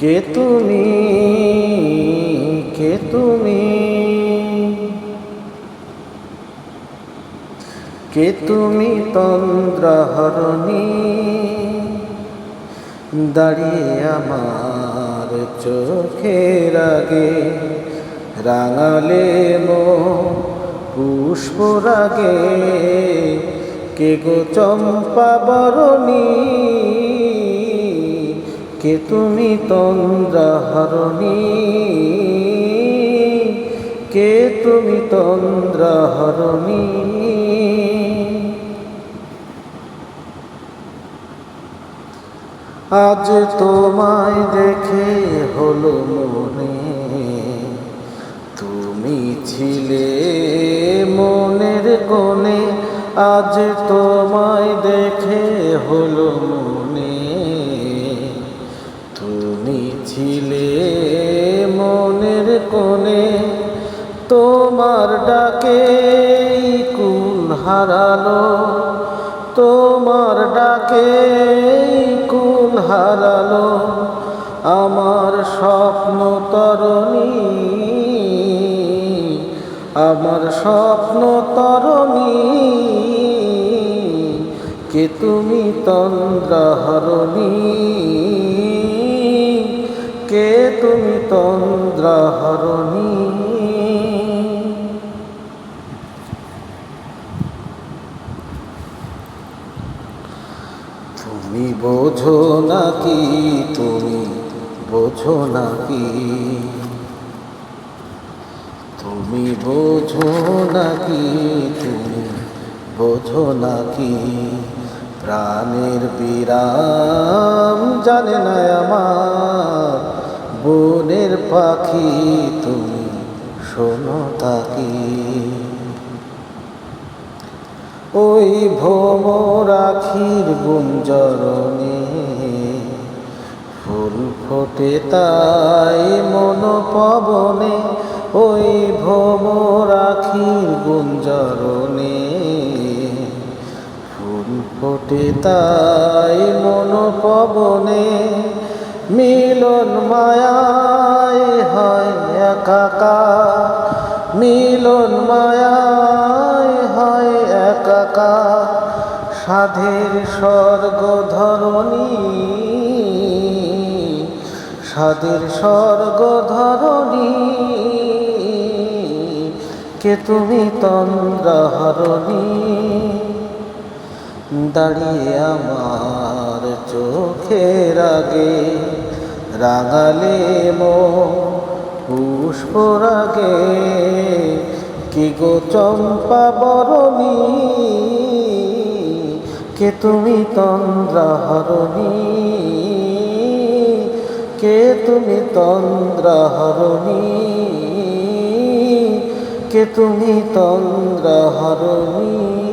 কে তুমি? কে তুমি? কে তুমি তন্দ্রাহরণী? দাঁড়িয়ে আমার চোখের আগে রাঙালে মো পুষ্প রাগে কে গো চম্পা বরণী? কে তুমি তন্দ্রাহরণী কে তুমি তন্দ্রাহরণী আজ তোমায় দেখে হলো মনে। তুমি ছিলে মনের কোণে। আজ তোমায় দেখে হলো মনে। ছিলে মনের কোণে, তোমার ডাকে কুল হারালো। তোমার ডাকে কুল হারালো। আমার স্বপ্ন তরণী, আমার স্বপ্ন তরণী, কে তুমি তন্দ্রাহরণী তুমি তন্দ্রাহরণী তুমি বোঝো নাকি, তুমি বোঝো নাকি? তুমি বোঝো নাকি, তুমি বোঝো নাকি? প্রাণের বিরাম জানে না আমার। বনের পাখি, তুমি শোনো তাকি। ওই ভোমরাখির গুঞ্জরণে ফুল ফোটে তাই মন পবনে ওই ভোমরাখির গুঞ্জরণে ফুল ফোটে তাই মন পবনে মিলন মায়ায় হয় একাকার। মিলন মায়ায় হয় একাকার। সাধের স্বর্গ ধরণী। সাধের স্বর্গ ধরণী। কে তুমি তন্দ্রাহরণী? দাঁড়িয়ে আমার চোখের আগে রাঙালে মো পুষ্প রাগে কি গো চম্পা বরণী? কে তুমি তন্দ্রাহরণী কে তুমি তন্দ্রাহরণী কে তুমি তন্দ্রাহরণী